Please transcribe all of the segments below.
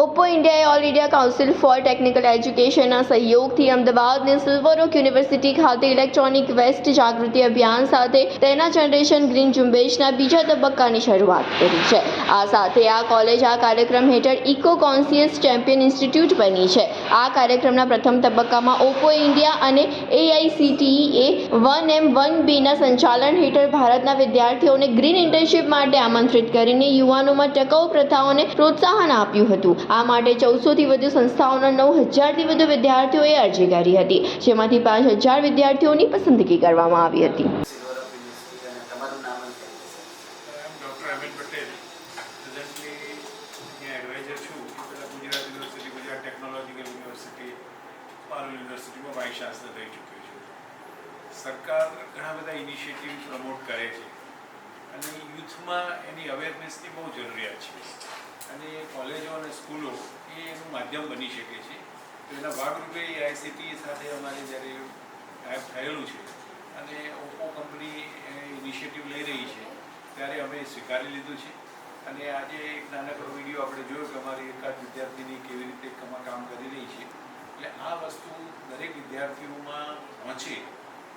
Oppo ઇન્ડિયાએ all India council for technical એજ્યુકેશનના સહયોગથી અમદાવાદની સિલ્વર ઓક યુનિવર્સિટી ખાતે ઇલેક્ટ્રોનિક વેસ્ટ જાગૃતિ અભિયાન સાથે તેના જનરેશન ગ્રીન ઝુંબેશના બીજા તબક્કાની શરૂઆત કરી છે. આ સાથે આ કોલેજ આ કાર્યક્રમ હેઠળ ઇકો કોન્સિયસ ચેમ્પિયન ઇન્સ્ટિટ્યૂટ બની છે. આ કાર્યક્રમના પ્રથમ તબક્કામાં ઓપ્પો ઇન્ડિયા અને એઆઈસીટીઈએ વન એમ વન બીના સંચાલન હેઠળ ભારતના વિદ્યાર્થીઓને ગ્રીન ઇન્ટર્નશીપ માટે આમંત્રિત કરીને યુવાનોમાં ટકાઉ પ્રથાઓને પ્રોત્સાહન આપ્યું હતું. આ માટે ચૌદસોથી વધુ સંસ્થાઓના નવ હજારથી વધુ વિદ્યાર્થીઓએ અરજી કરી હતી, જેમાંથી પાંચ હજાર વિદ્યાર્થીઓની પસંદગી કરવામાં આવી હતી. સરકાર ઘણા બધા ઇનિશિયેટિવ પ્રમોટ કરે છે. અને યુથમાં એની અવેરનેસની બહુ જરૂરિયાત છે. અને કોલેજો અને સ્કૂલો એ એનું માધ્યમ બની શકે છે. તો એના ભાગરૂપે આઈસીટી સાથે અમારે જ્યારે ટાઈપ થયેલું છે અને ઓપ્પો કંપની ઇનિશિયેટિવ લઈ રહી છે, ત્યારે અમે સ્વીકારી લીધું છે. અને આજે એક નાનકડો વીડિયો આપણે જોયો કે અમારી એકાદ વિદ્યાર્થીની કેવી રીતે કમા કરી રહી છે. એટલે આ વસ્તુ દરેક વિદ્યાર્થીઓમાં પહોંચે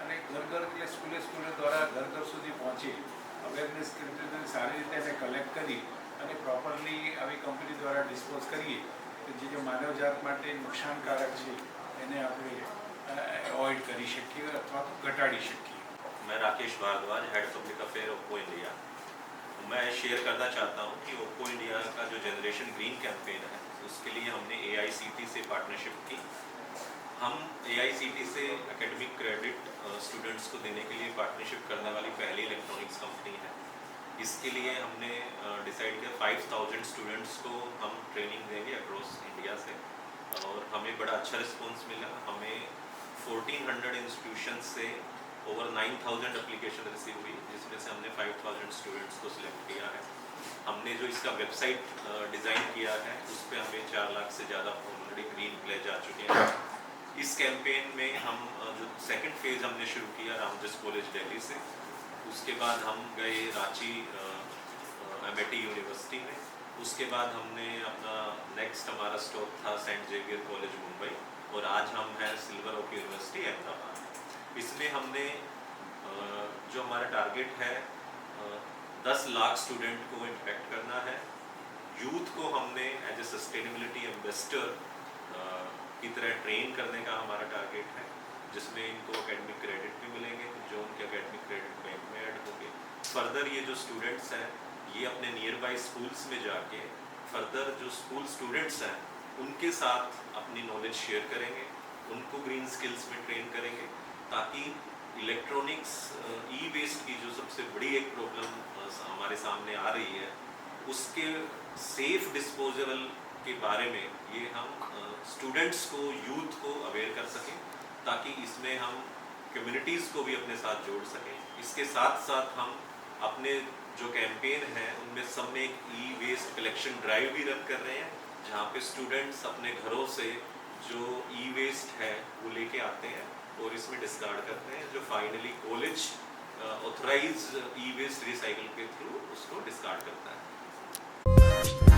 અને ઘર ઘર એટલે સ્કૂલે સ્કૂલે દ્વારા ઘર ઘર સુધી પહોંચે. અવેરનેસ કરી સારી રીતે એને કલેક્ટ કરી અને પ્રોપરલી આવી કંપની દ્વારા ડિસ્પોઝ કરીએ કે જે જે માનવજાત માટે નુકસાનકારક છે એને આપણે એવોઇડ કરી શકીએ અથવા તો ઘટાડી શકીએ मैं Rakesh Bhardwaj head public affair Oppo India मैं शेयर करना चाहता हूँ कि ओप्पो इंडिया का जो जनरेशन ग्रीन कैंपेन है उसके लिए हमने ए से पार्टनरशिप की हम ए से एकेडमिक क्रेडिट स्टूडेंट्स को देने के लिए पार्टनरशिप करने वाली पहली इलेक्ट्रॉनिक्स कंपनी है इसके लिए हमने डिसाइड किया फाइव थाउज़ेंड स्टूडेंट्स को हम ट्रेनिंग देंगे अक्रॉस इंडिया से। और हमें बड़ा अच्छा रिस्पॉन्स मिला। हमें 1400 इंस्टीट्यूशन से ओवर 9000 एप्लीकेशन रिसीव हुई, जिसमें से हमने 5000 स्टूडेंट्स को सिलेक्ट किया है। हमने जो इसका वेबसाइट डिज़ाइन किया है, उस पर हमें चार लाख से ज़्यादा ऑलरेडी ग्रीन प्लेज आ चुके हैं। इस कैंपेन में हम जो सेकंड फ़ेज़ हमने शुरू किया रामजस कॉलेज दिल्ली से। उसके बाद हम गए रांची एमएटी यूनिवर्सिटी में। उसके बाद हमने अपना नेक्स्ट हमारा स्टॉप था सेंट जेवियर कॉलेज मुंबई और आज हम हैं सिल्वर ओक यूनिवर्सिटी अहमदाबाद इसमें हमने जो हमारा टारगेट है दस लाख स्टूडेंट को इम्पैक्ट करना है। यूथ को हमने एज ए सस्टेनेबिलिटी एम्बेसडर की तरह ट्रेन करने का हमारा टारगेट है, जिसमें इनको एकेडमिक क्रेडिट भी मिलेंगे, जो उनके एकेडमिक क्रेडिट में फर्दर ये जो स्टूडेंट्स हैं, ये अपने नियर बाई स्कूल्स में जाके फर्दर जो स्कूल स्टूडेंट्स हैं, उनके साथ अपनी नॉलेज शेयर करेंगे, उनको ग्रीन स्किल्स में ट्रेन करेंगे, ताकि इलेक्ट्रॉनिक्स ई वेस्ट की जो सबसे बड़ी एक प्रॉब्लम हमारे सामने आ रही है, उसके सेफ़ डिस्पोजल के बारे में ये हम स्टूडेंट्स को यूथ को अवेयर कर सकें, ताकि इसमें हम कम्युनिटीज़ को भी अपने साथ जोड़ सकें। इसके साथ साथ हम अपने जो कैंपेन है, उनमें सब में एक ई वेस्ट कलेक्शन ड्राइव भी रन कर रहे हैं, जहाँ पे स्टूडेंट्स अपने घरों से जो ई वेस्ट है, वो लेके आते हैं और इसमें डिस्कार्ड करते हैं, जो finally college authorise E waste recycle के थ्रू उसको डिस्कार्ड करता है।